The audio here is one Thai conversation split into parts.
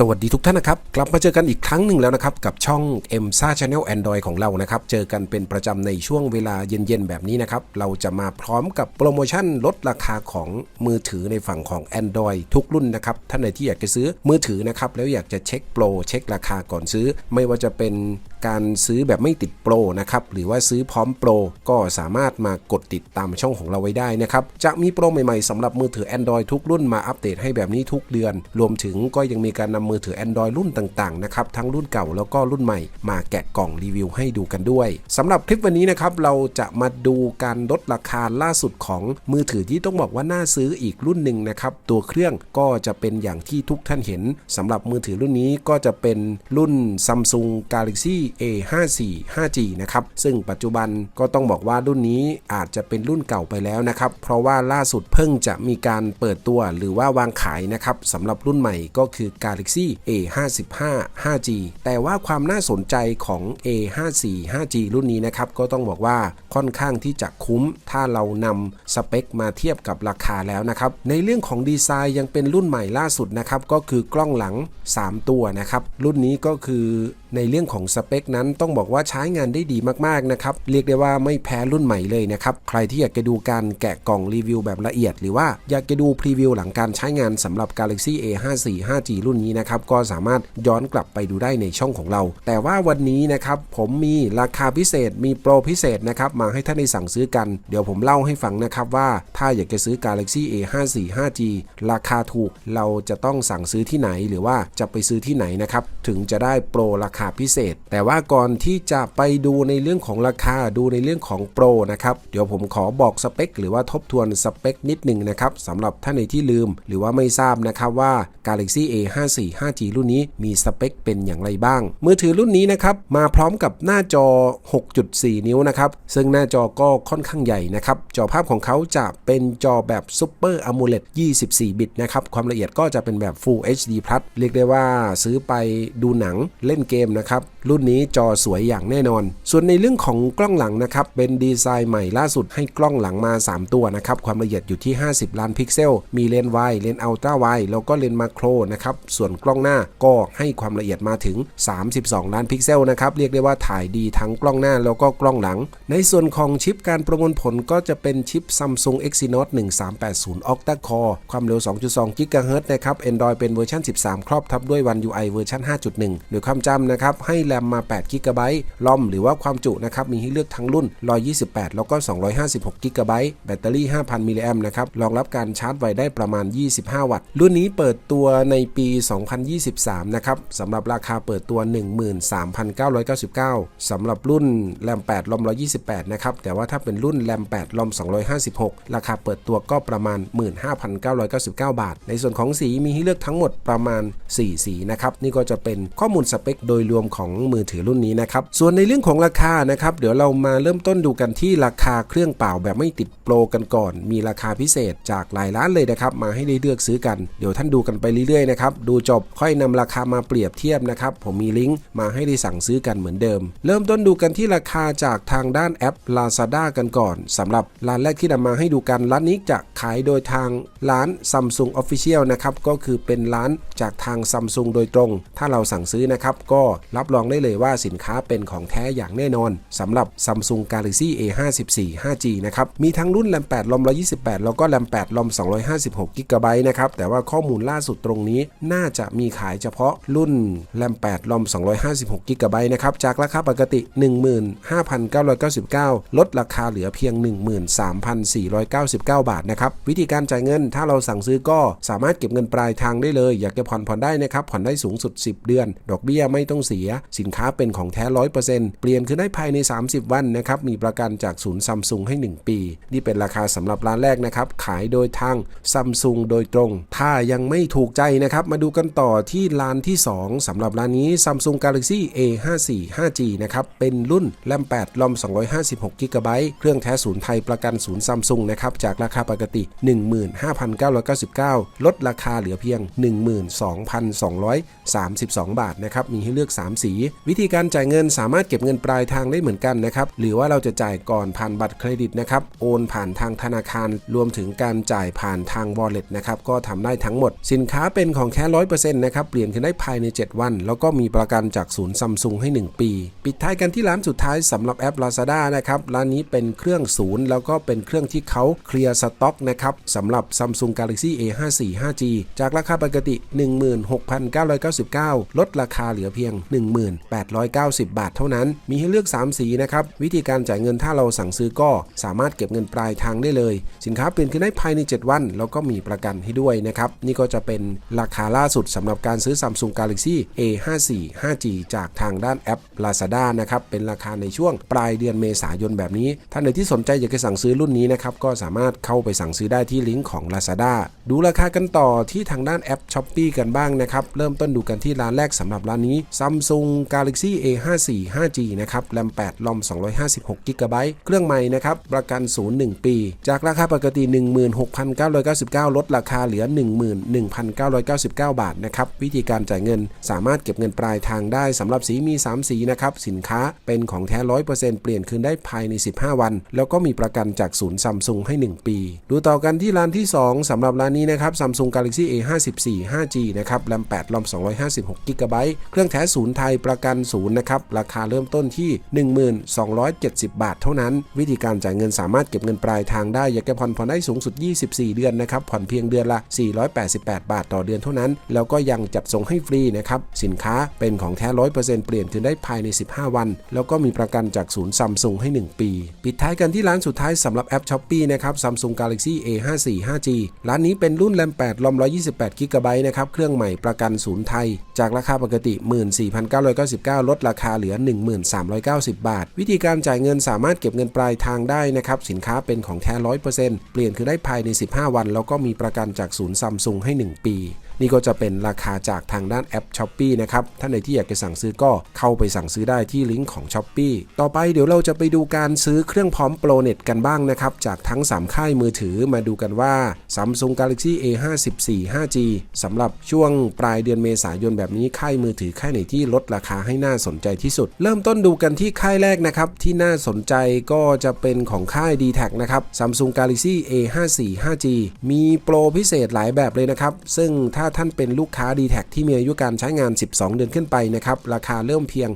สวัสดีทุกท่านนะครับ กลับมาเจอกันอีกครั้งหนึ่งแล้วนะครับ กับช่อง m s a Channel Android ของเรานะครับ เจอกันเป็นประจำในช่วงเวลาเย็นๆ แบบนี้นะครับ เราจะมาพร้อมกับโปรโมชั่นลดราคาของมือถือในฝั่งของ Android ทุกรุ่นนะครับ ท่านใดที่อยากจะซื้อมือถือนะครับ แล้วอยากจะเช็คโปรเช็คราคาก่อนซื้อ ไม่ว่าจะเป็นการซื้อแบบไม่ติดโปรนะครับหรือว่าซื้อพร้อมโปรก็สามารถมากดติดตามช่องของเราไว้ได้นะครับจะมีโปรใหม่ๆสำหรับมือถือ Android ทุกรุ่นมาอัปเดตให้แบบนี้ทุกเดือน รวมถึงก็ยังมีการนำมือถือ Android รุ่นต่างๆนะครับทั้งรุ่นเก่าแล้วก็รุ่นใหม่ มาแกะกล่องรีวิวให้ดูกันด้วยสำหรับคลิปวันนี้นะครับเราจะมาดูการลดราคาล่าสุดของมือถือที่ต้องบอกว่าน่าซื้ออีกรุ่นหนึ่งนะครับตัวเครื่องก็จะเป็นอย่างที่ทุกท่านเห็นสำหรับมือถือรุ่นนี้ก็จะเป็นรุ่น Samsung Galaxy A54 5G นะครับ ซึ่งปัจจุบันก็ต้องบอกว่ารุ่นนี้อาจจะเป็นรุ่นเก่าไปแล้วนะครับ เพราะว่าล่าสุดเพิ่งจะมีการเปิดตัวหรือว่าวางขายนะครับสำหรับรุ่นใหม่ก็คือ Galaxy A55 5G แต่ว่าความน่าสนใจของ A54 5G รุ่นนี้นะครับก็ต้องบอกว่าค่อนข้างที่จะคุ้ม ถ้าเรานำสเปคมาเทียบกับราคาแล้วนะครับ ในเรื่องของดีไซน์ยังเป็นรุ่นใหม่ล่าสุดนะครับก็คือกล้องหลัง 3 ตัวนะครับรุ่นนี้ก็คือในเรื่องของสเปคนั้นต้องบอกว่าใช้งานได้ดีมากๆนะครับ เรียกได้ว่าไม่แพ้รุ่นใหม่เลยนะครับ ใครที่อยากจะดูการแกะกล่องรีวิวแบบละเอียด หรือว่าอยากจะดูพรีวิวหลังการใช้งานสำหรับ Galaxy A54 5G รุ่นนี้นะครับ ก็สามารถย้อนกลับไปดูได้ในช่องของเรา แต่ว่าวันนี้นะครับผมมีราคาพิเศษมีโปรพิเศษนะครับมาให้ท่านได้สั่งซื้อกัน เดี๋ยวผมเล่าให้ฟังนะครับว่าถ้าอยากจะซื้อ Galaxy A54 5G ราคาถูกเราจะต้องสั่งซื้อที่ไหนหรือว่าจะไปซื้อที่ไหนนะครับถึงจะได้โปรราคาพิเศษ แต่ว่าก่อนที่จะไปดูในเรื่องของราคาดูในเรื่องของโปรนะครับเดี๋ยวผมขอบอกสเปคหรือว่าทบทวนสเปคนิดหนึ่งนะครับสำหรับท่านในที่ลืม หรือว่าไม่ทราบนะครับว่า Galaxy A54 5G รุ่นนี้มีสเปคเป็นอย่างไรบ้าง มือถือรุ่นนี้นะครับมาพร้อมกับหน้าจอ 6.4 นิ้วนะครับซึ่งหน้าจอก็ค่อนข้างใหญ่นะครับจอภาพของเขาจะเป็นจอแบบ Super AMOLED 24 บิตนะครับความละเอียดก็จะเป็นแบบ Full HD Plus เรียกได้ว่าซื้อไปดูหนังเล่นเกมนะครับ รุ่นนี้จอสวยอย่างแน่นอน ส่วนในเรื่องของกล้องหลังนะครับ เป็นดีไซน์ใหม่ล่าสุดให้กล้องหลังมา 3 ตัวนะครับ ความละเอียดอยู่ที่ 50 ล้านพิกเซล มีเลนส์ไวเลนส์อัลตร้าไวแล้วก็เลนส์มาโครนะครับ ส่วนกล้องหน้าก็ให้ความละเอียดมาถึง 32 ล้านพิกเซลนะครับ เรียกได้ว่าถ่ายดีทั้งกล้องหน้าแล้วก็กล้องหลัง ในส่วนของชิปการประมวลผลก็จะเป็นชิป Samsung Exynos 1380 Octa Core ความเร็ว 2.2 GHz นะครับ Android เป็นเวอร์ชัน13 ครอบทับด้วย One UI เวอร์ชัน5.1 โดยความจำนะครับให้แรมมา8 GB ลอมหรือว่าความจุนะครับมีให้เลือกทั้งรุ่น 128 แล้วก็ 256 GB แบตเตอรี่ 5,000 มิลลิแอมนะครับรองรับการชาร์จไวได้ประมาณ 25 วัตต์ รุ่นนี้เปิดตัวในปี 2023 นะครับสำหรับราคาเปิดตัว 13,999สำหรับรุ่นแรม8ลอม 128 นะครับแต่ว่าถ้าเป็นรุ่นแรม8ลอม 256 ราคาเปิดตัวก็ประมาณ 15,999 บาท ในส่วนของสีมีให้เลือกทั้งหมดประมาณ 4 สีนะครับนี่ก็จะเป็นข้อมูลสเปคโดยรวมของมือถือรุ่นนี้นะครับ ส่วนในเรื่องของราคานะครับ เดี๋ยวเรามาเริ่มต้นดูกันที่ราคาเครื่องเปล่าแบบไม่ติดโปรกันก่อน มีราคาพิเศษจากหลายร้านเลยนะครับ มาให้ได้เลือกซื้อกัน เดี๋ยวท่านดูกันไปเรื่อยๆนะครับ ดูจบค่อยนำราคามาเปรียบเทียบนะครับ ผมมีลิงก์มาให้ได้สั่งซื้อกันเหมือนเดิม เริ่มต้นดูกันที่ราคาจากทางด้านแอป Lazada กันก่อนสำหรับร้านแรกที่นำมาให้ดูกันร้านนี้จะขายโดยทางร้าน Samsung Official นะครับก็คือเป็นร้านจากทาง Samsung โดยตรง ถ้าเราสั่งซื้อนะครับก็รับรองได้เลยว่าสินค้าเป็นของแท้อย่างแน่นอนสำหรับ Samsung Galaxy A54 5G นะครับ มีทั้งรุ่นแรม8ลอม128 แล้วก็แรม8ลอม256 g b นะครับ แต่ว่าข้อมูลล่าสุดตรงนี้น่าจะมีขายเฉพาะรุ่นแรม8ลอม256 g b นะครับ จากราคาปกติ 15,999 ลดราคาเหลือเพียง 13,499 บาทนะครับ วิธีการจ่ายเงินถ้าเราสั่งซื้อก็สามารถเก็บเงินปลายทางได้เลย อยากจะผ่อนผ่อนได้นะครับ ผ่อนได้สูงสุด 10 เดือน ดอกเบี้ยไม่ต้องเสีย สินค้าเป็นของแท้100%เปอร์เซ็นต์เปลี่ยนคือได้ภายใน 30 วันนะครับมีประกันจากศูนย์ซัมซุงให้ 1 ปี นี่เป็นราคาสำหรับร้านแรกนะครับขายโดยทางซัมซุงโดยตรง ถ้ายังไม่ถูกใจนะครับมาดูกันต่อที่ร้านที่ 2สำหรับร้านนี้ Samsung Galaxy A54 5G นะครับเป็นรุ่นแรม8ลอม256 g b เครื่องแท้ศูนย์ไทยประกันศูนย์ซัมซุงนะครับจากราคาปกติ 15,999 ลดราคาเหลือเพียง 12,232 บาทนะครับมีให้เลือก3 สี วิธีการจ่ายเงินสามารถเก็บเงินปลายทางได้เหมือนกันนะครับหรือว่าเราจะจ่ายก่อนผ่านบัตรเครดิตนะครับโอนผ่านทางธนาคารรวมถึงการจ่ายผ่านทาง wallet นะครับก็ทำได้ทั้งหมด สินค้าเป็นของแค่ร้อยเปอร์เซ็นต์นะครับเปลี่ยนขึ้นได้ภายใน 7 วัน แล้วก็มีประกันจากศูนย์ซัมซุงให้ 1 ปี ปิดท้ายกันที่ร้านสุดท้ายสำหรับแอป Lazada นะครับร้านนี้เป็นเครื่องศูนย์แล้วก็เป็นเครื่องที่เขาเคลียร์สต็อกนะครับสำหรับ Samsung Galaxy A54 5G จากราคาปกติ 16,999 ลดราคาเหลือเพียง1890 บาทเท่านั้น มีให้เลือก 3 สีนะครับ วิธีการจ่ายเงินถ้าเราสั่งซื้อก็สามารถเก็บเงินปลายทางได้เลย สินค้าเปลี่ยนขึ้นได้ภายใน 7 วัน แล้วก็มีประกันให้ด้วยนะครับ นี่ก็จะเป็นราคาล่าสุดสำหรับการซื้อ Samsung Galaxy A54 5G จากทางด้านแอป Lazada นะครับ เป็นราคาในช่วงปลายเดือนเมษายนแบบนี้ ท่านใดที่สนใจอยากจะสั่งซื้อรุ่นนี้นะครับ ก็สามารถเข้าไปสั่งซื้อได้ที่ลิงก์ของ Lazada ดูราคากันต่อที่ทางด้านแอป s h อ p e e กันบ้างนะครับ เริ่มต้นดูกันที่ร้านแรกสำหรับร้านนี้ Samsung Galaxy A54 5G นะครับแรม8ลอม256 g b เครื่องใหม่นะครับ ประกันศูนย์1ปี จากราคาปกติ 16,999 ลดราคาเหลือ 11,999 บาทนะครับ วิธีการจ่ายเงินสามารถเก็บเงินปลายทางได้สำหรับสีมี 3 สีนะครับ สินค้าเป็นของแท้ 100%เปลี่ยนคืนได้ภายใน 15 วัน แล้วก็มีประกันจากศูนย์ซัมซุงให้ 1 ปี ดูต่อกันที่ร้านที่ 2สำหรับร้านนี้นะครับ Samsung Galaxy A54 5G นะครับแรม8ลอม256 g b เครื่องแท้ศูนย์ไทยประกันศูนย์นะครับ ราคาเริ่มต้นที่ 1270 บาท เท่านั้น วิธีการจ่ายเงินสามารถเก็บเงินปลายทางได้อยากจะผ่อนผ่อนได้สูงสุด 24 เดือนนะครับ ผ่อนเพียงเดือนละ 488 บาทต่อเดือนเท่านั้น แล้วก็ยังจัดส่งให้ฟรีนะครับ สินค้าเป็นของแท้ 100%เปลี่ยนคืนได้ภายใน 15 วัน แล้วก็มีประกันจากศูนย์ซัมซุงให้ 1 ปี ปิดท้ายกันที่ร้านสุดท้ายสำหรับแอป s h อ p e e นะครับ Samsung Galaxy A54 5G ร้านนี้เป็นรุ่นแรม8ลอม128 g b นะครับ เครื่องใหม่ประกันศูนย์ไทย จากราคาปกติ4,999 ลดราคาเหลือ 1390 บาท วิธีการจ่ายเงินสามารถเก็บเงินปลายทางได้นะครับสินค้าเป็นของแท้ 100%เปลี่ยนคือได้ภายใน 15 วัน แล้วก็มีประกันจากศูนย์ซัมซุงให้ 1 ปี นี่ก็จะเป็นราคาจากทางด้านแอป s h อ p e e นะครับ ท่านใดที่อยากจะสั่งซื้อก็เข้าไปสั่งซื้อได้ที่ลิงก์ของ s h อ p e e ต่อไปเดี๋ยวเราจะไปดูการซื้อเครื่องพร้อมโปรเน็ตกันบ้างนะครับ จากทั้ง 3 ค่ายมือถือมาดูกันว่า Samsung Galaxy A54 5G สำหรับช่วงปลายเดือนเมษายนแบบนี้ค่ายมือถือค่ายไหนที่ลดราคาให้น่าสนใจที่สุด เริ่มต้นดูกันที่ค่ายแรกนะครับ ที่น่าสนใจก็จะเป็นของค่าย d t แทนะครับ Samsung Galaxy A54 5G มีโปรพิเศษหลายแบบเลยนะครับ ซึ่งถ้าท่านเป็นลูกค้า d t แทที่มีอายุการใช้งาน 12 เดือนขึ้นไปนะครับ ราคาเริ่มเพียง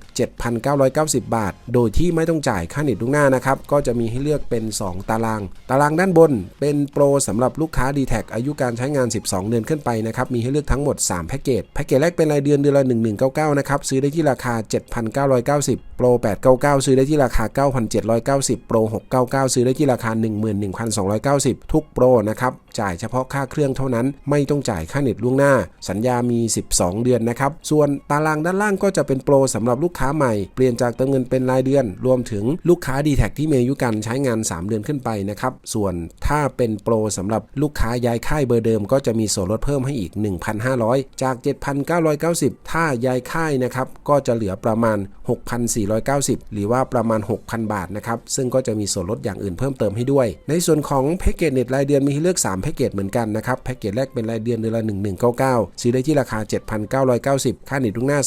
7,990 บาท โดยที่ไม่ต้องจ่ายค่าเน็ตล่วงหน้านะครับ ก็จะมีให้เลือกเป็น 2 ตาราง ตารางด้านบน เป็นโปรสำหรับลูกค้า d t แทอายุการใช้งาน 12 เดือนขึ้นไปนะครับ มีให้เลือกทั้งหมด 3 แพ็กเกจ แพ็กเกจแรกเป็นรายเดือนเดือนละ 1199 นะครับ ซื้อได้ที่ราคา 7,990 โปร 899 ซื้อได้ที่ราคา 9,790 โปร 699 ซื้อได้ที่ราคา 11,290 ทุกโปรนะครับ จ่ายเฉพาะค่าเครื่องเท่านั้น ไม่ต้องจ่ายค่าเน็ตล่วงหน้าสัญญามี 12 เดือนนะครับ ส่วนตารางด้านล่างก็จะเป็นโปรสำหรับลูกค้าใหม่ เปลี่ยนจากเติมเงินเป็นรายเดือน รวมถึงลูกค้า d t แทที่มีอายุการใช้งาน 3 เดือนขึ้นไปนะครับ ส่วนถ้าเป็นโปรสำหรับลูกค้าย้ายค่ายเบอร์เดิม ก็จะมีส่วนลดเพิ่มให้อีก 1,500 จาก 7,990 ถ้าย้ายค่ายนะครับก็จะเหลือประมาณ 6,490 หรือว่าประมาณ 6,000 บาทนะครับซึ่งก็จะมีส่วนลดอย่างอื่นเพิ่มเติมให้ด้วย ในส่วนของแพ็กเกจเน็ตรายเดือนมีให้เลือก3แพ็กเกจเหมือนกันนะครับแพ็กเกจแรกเป็นรายเดือนเดือนละ1199 ซื้อได้ที่ราคา 7,990 ค่าเน็ตล่วงหน้า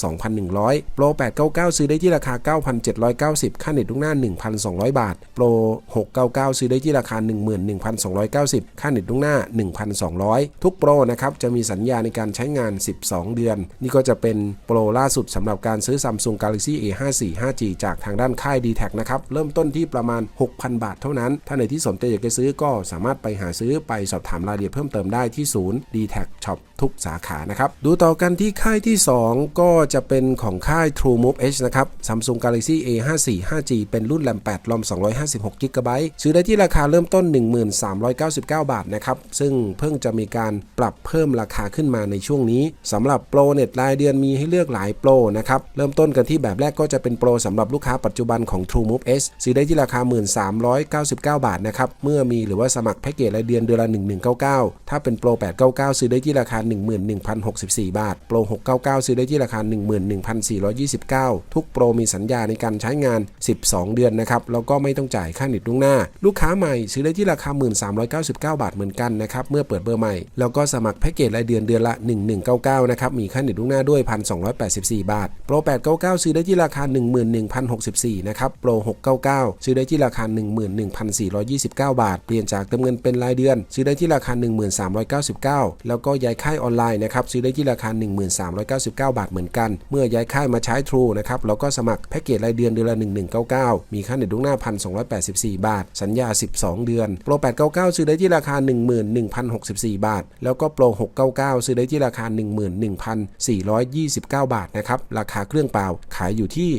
2,100 โปร 899 ซื้อได้ที่ราคา 9,790 ค่าเน็ตล่วงหน้า 1,200 บาท โปร 699 ซื้อได้ที่ราคา 11,290 ค่าเน็ตล่วงหน้า 1,200 ทุกโปรนะครับจะมีสัญญาในการใช้งาน 12 เดือน นี่ก็จะเป็นโปรล่าสุดสำหรับการซื้อ Samsung Galaxy A54 5G จากทางด้านค่าย d t แทนะครับ เริ่มต้นที่ประมาณ 6,000 บาทเท่านั้น ถ้าในที่สนใจอยากจะซื้อก็สามารถไปหาซื้อไปสอบถามรายละเอียดเพิ่มเติมได้ที่ศูนย์ d t แท Shop ทุกสาขานะครับ ดูต่อกันที่ค่ายที่ 2 ก็จะเป็นของค่าย True Move H นะครับ Samsung Galaxy A54 5G เป็นรุ่นแรม8ลอม256 g b ซื้อได้ที่ราคาเริ่มต้น 1399 บาทนะครับ ซึ่งเพิ่งจะมีการปรับเพิ่มราคาขึ้นมาในช่วงนี้สำหรับโปรเน็ตรายเดือนมีให้เลือกหลายโปรนะครับ เริ่มต้นกันที่แบบแรกก็จะเป็นโปรสำหรับลูกค้าปัจจุบันของ True Move S ซื้อได้ที่ราคา 1399 บาทนะครับ เมื่อมีหรือว่าสมัครแพ็กเกจรายเดือนเดือนละ1199 ถ้าเป็นโปร899 ซื้อได้ที่ราคา11,064 บาท โปร 699 ซื้อได้ที่ราคา 11,429 ทุกโปรมีสัญญาในการใช้งาน 12 เดือนนะครับ แล้วก็ไม่ต้องจ่ายค่าเน็ตล่วงหน้า ลูกค้าใหม่ซื้อได้ที่ราคา 1399 บาทเหมือนกันนะครับ เมื่อเปิดเบอร์ใหม่ แล้วก็สมัครแพ็กเกจรายเดือนเดือนละ 1199 นะครับ มีค่าเน็ตล่วงหน้าด้วย 1,284 บาท โปร 899 ซื้อได้ที่ราคา 11,064 นะครับ โปร 699 ซื้อได้ที่ราคา 11,429 บาท เปลี่ยนจากเติมเงินเป็นรายเดือน ซื้อได้ที่ราคา 1399 แล้วก็ย้ายค่ายออนไลน์นะครับซื้อได้ที่ราคา 1399 บาทเหมือนกัน เมื่อย้ายค่ายมาใช้ True นะครับแล้วก็สมัครแพ็กเกจรายเดือนเดือนละ 1199 มีค่าเน็ตล่วงหน้า 1,284 บาท สัญญา 12 เดือน โปร 899 ซื้อได้ที่ราคา 11,064 บาท แล้วก็โปร 699 ซื้อได้ที่ราคา 11,429 บาทนะครับราคาเครื่องเปล่าขายอยู่ที่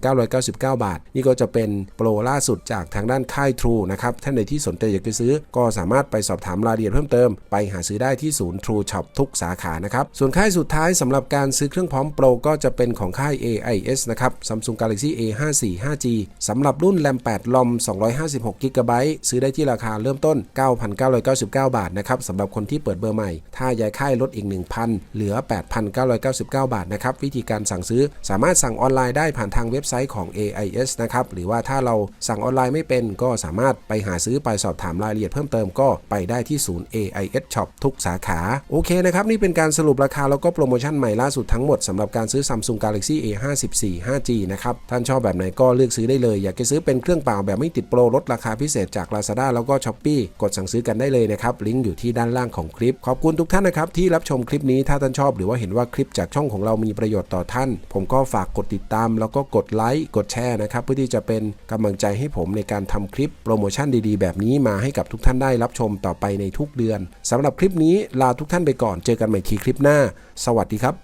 12,999 บาท นี่ก็จะเป็นโปรล่าสุดจากทางด้านค่าย True นะครับท่านใดที่สนใจอยากจะซื้อก็สามารถไปสอบถามรายละเอียดเพิ่มเติมไปหาซื้อได้ที่ศูนย์ True Shop ทุกสาขานะครับ ส่วนค่ายสุดท้ายสำหรับการซื้อเครื่องพร้อมโปรก็จะเป็นของค่าย AIS นะครับ Samsung Galaxy A54 5G สำหรับรุ่น RAM 8 LOM 256 GB ซื้อได้ที่ราคาเริ่มต้น 9,999 บาทนะครับสำหรับคนที่เปิดเบอร์ใหม่ ถ้าย้ายค่ายลดอีก 1,000 เหลือ 8,999 บาทนะครับ วิธีการสั่งซื้อสามารถสั่งออนไลน์ได้ผ่านทางเว็บไซต์ของ AIS นะครับ หรือว่าถ้าเราสั่งออนไลน์ไม่เป็นก็สามารถไปหาซื้อไปสอบถามรายละเอียดเพิ่มเติมก็ไปได้ที่ศูนย์ AIS Shop ทุกสาขาโอเคนะครับ นี่เป็นการสรุปราคาแล้วก็โปรโมชั่นใหม่ล่าสุดทั้งหมดสำหรับการซื้อ Samsung Galaxy A54 5G นะครับ ท่านชอบแบบไหนก็เลือกซื้อได้เลย อยากจะซื้อเป็นเครื่องเปล่าแบบไม่ติดโปรลดราคาพิเศษจาก Lazada แล้วก็ Shopee กดสั่งซื้อกันได้เลยนะครับลิงก์อยู่ที่ด้านล่างของคลิป ขอบคุณทุกท่านนะครับที่รับชมคลิปนี้ถ้าท่านชอบหรือว่าเห็นว่าคลิปจากช่องของเรามีประโยชน์ต่อท่าน ผมก็ฝากกดติดตาม แล้วก็กดไลค์กดแชร์นะครับเพื่อที่จะเป็นกำลังใจให้ผมในการทำคลิปโปรโมชั่นดีๆ แบบนี้มาให้กับทุกท่านได้รับชมต่อไปในทุกเดือนสำหรับคลิปนี้ลาทุกท่านไปก่อน เจอกันใหม่ทีคลิปหน้า สวัสดีครับ